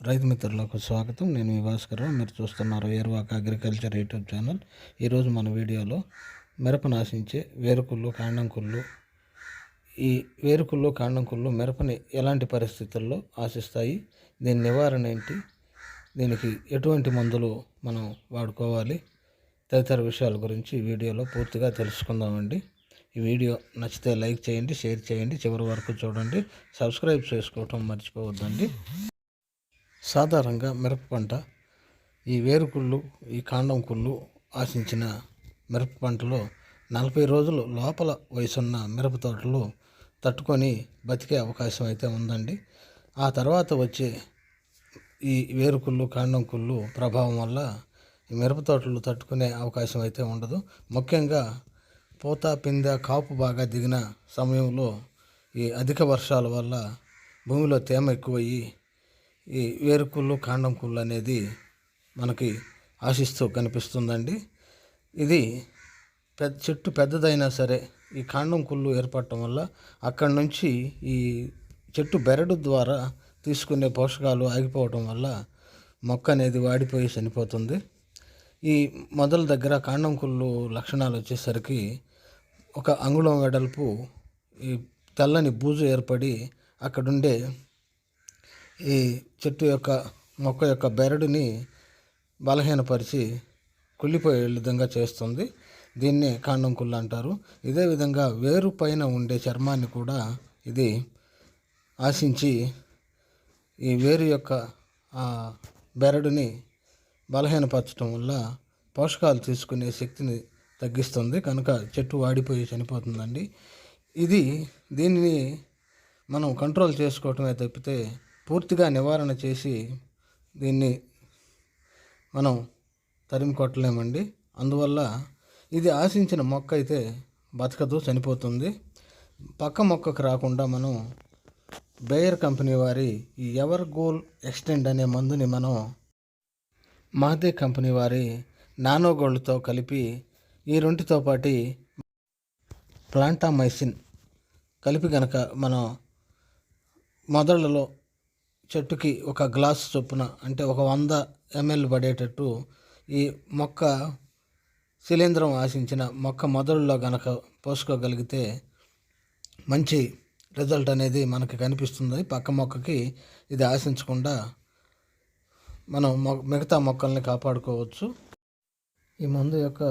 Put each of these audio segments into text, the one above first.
రైతు మిత్రులకు స్వాగతం. నేను మీ భాస్కర్ మీరు చూస్తున్నారు ఏర్వాక అగ్రికల్చర్ యూట్యూబ్ ఛానల్. ఈరోజు మన వీడియోలో మిరప నాశించే వేరుకుళ్ళు కాండం కుళ్ళు ఈ వేరుకుళ్ళు కాండం కుళ్ళు మిరపని ఎలాంటి పరిస్థితుల్లో ఆశిస్తాయి? దీని నివారణ ఏంటి? దీనికి ఎటువంటి మందులు మనం వాడుకోవాలి? తదితర విషయాల గురించి వీడియోలో పూర్తిగా తెలుసుకుందామండి. ఈ వీడియో నచ్చితే లైక్ చేయండి షేర్ చేయండి. చివరి వరకు చూడండి. సబ్స్క్రైబ్ చేసుకోవటం మర్చిపోవద్దండి. సాధారణంగా మిరప పంట ఈ వేరుకుళ్ళు ఈ కాండం కుళ్ళు ఆశించిన మిరప పంటలో నలభై రోజులు లోపల వయసున్న మిరప తోటలు తట్టుకొని బతికే అవకాశం అయితే ఉందండి. ఆ తర్వాత వచ్చే ఈ వేరుకుళ్ళు కాండం కుళ్ళు ప్రభావం వల్ల ఈ మిరప తోటలు తట్టుకునే అవకాశం అయితే ఉండదు. ముఖ్యంగా పూత పిందె కాపు బాగా దిగిన సమయంలో ఈ అధిక వర్షాల వల్ల భూమిలో తేమ ఎక్కువయ్యి ఈ వేరుకుళ్ళు కాండం కుళ్ళు అనేది మనకి ఆశిస్తూ కనిపిస్తుందండి. ఇది పెద్ద చెట్టు పెద్దదైనా సరే ఈ కాండం కుళ్ళు ఏర్పడటం వల్ల అక్కడి నుంచి ఈ చెట్టు బెరడు ద్వారా తీసుకునే పోషకాలు ఆగిపోవటం వల్ల మొక్క అనేది వాడిపోయి చనిపోతుంది. ఈ మొదల దగ్గర కాండం కుళ్ళు లక్షణాలు వచ్చేసరికి ఒక అంగుళం వెడల్పు ఈ తెల్లని బూజు ఏర్పడి అక్కడుండే ఈ చెట్టు యొక్క మొక్క యొక్క బెరడుని బలహీనపరిచి కుళ్ళిపోయే విధంగా చేస్తుంది. దీన్నే కాండం కుళ్ళు అంటారు. ఇదే విధంగా వేరు పైన ఉండే చర్మాన్ని కూడా ఇది ఆశించి ఈ వేరు యొక్క బెరడుని బలహీనపరచడం వల్ల పోషకాలు తీసుకునే శక్తిని తగ్గిస్తుంది. కనుక చెట్టు వాడిపోయి చనిపోతుందండి. ఇది దీనిని మనం కంట్రోల్ చేసుకోవటమే తప్పితే పూర్తిగా నివారణ చేసి దీన్ని మనం తరిమి కొట్టలేమండి అందువల్ల ఇది ఆశించిన మొక్క అయితే బతకదు చనిపోతుంది. పక్క మొక్కకు రాకుండా మనం బేయర్ కంపెనీ వారి ఈ ఎవర్ గోల్ ఎక్స్టెండ్ అనే మందుని మనం మాదే కంపెనీ వారి నానో గోల్డ్తో కలిపి ఈ రెంటితో పాటి ప్లాంటామైసిన్ కలిపి కనుక మనం మొదళ్ళలో చెట్టుకి ఒక గ్లాస్ చొప్పున అంటే ఒక వంద ఎంఎల్ పడేటట్టు ఈ మొక్క శిలీంధ్రం ఆశించిన మొక్క మొదలులో గనక పోసుకోగలిగితే మంచి రిజల్ట్ అనేది మనకి కనిపిస్తుంది. పక్క మొక్కకి ఇది ఆశించకుండా మనం మిగతా మొక్కల్ని కాపాడుకోవచ్చు. ఈ మందు యొక్క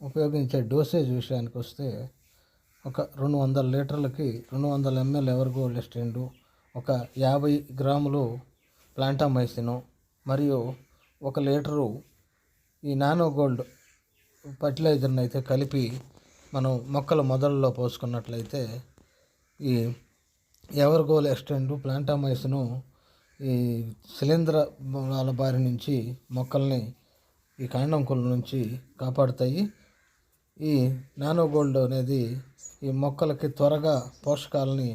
ఉపయోగించే డోసేజ్ విషయానికి వస్తే ఒక రెండు వందల లీటర్లకి రెండు వందల ఎంఎల్ ఎవర్ గోల్డ్ స్టెండు ఒక యాభై గ్రాములు ప్లాంటామైసిన్ మరియు ఒక లీటరు ఈ నానో గోల్డ్ ఫర్టిలైజర్ని అయితే కలిపి మనం మొక్కల మొదల్లో పోసుకున్నట్లయితే ఈ ఎవర్ గోల్ ఎక్స్టెండ్ ప్లాంటామైసిను ఈ శిలీంధ్రాల బారి నుంచి మొక్కల్ని ఈ కాండం కుళ్ళ నుంచి కాపాడుతాయి. ఈ నానో గోల్డ్ అనేది ఈ మొక్కలకి త్వరగా పోషకాలని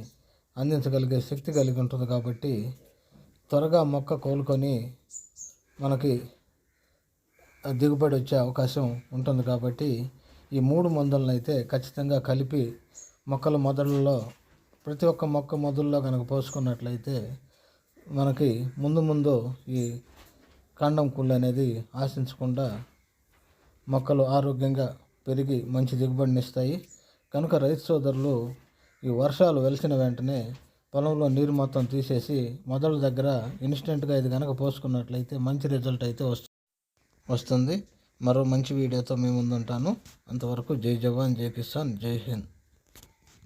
అందించగలిగే శక్తి కలిగి ఉంటుంది కాబట్టి త్వరగా మొక్క కోలుకొని మనకి దిగుబడి వచ్చే అవకాశం ఉంటుంది కాబట్టి ఈ మూడు మందులను అయితే ఖచ్చితంగా కలిపి మొక్కల మొదళ్ళలో ప్రతి ఒక్క మొక్క మొదల్లో కనుక పోసుకున్నట్లయితే మనకి ముందు ముందు ఈ కాండం కుళ్ళు అనేది ఆశించకుండా మొక్కలు ఆరోగ్యంగా పెరిగి మంచి దిగుబడినిస్తాయి. కనుక రైతు సోదరులు ఈ వర్షాలు వెలిసిన వెంటనే పొలంలో నీరు మొత్తం తీసేసి మొదల దగ్గర ఇన్స్టెంట్గా ఇది కనుక పోసుకున్నట్లయితే మంచి రిజల్ట్ అయితే వస్తుంది వస్తుంది. మరో మంచి వీడియోతో మేము ముందుంటాను. అంతవరకు జై జవాన్ జై కిసాన్ జై హింద్.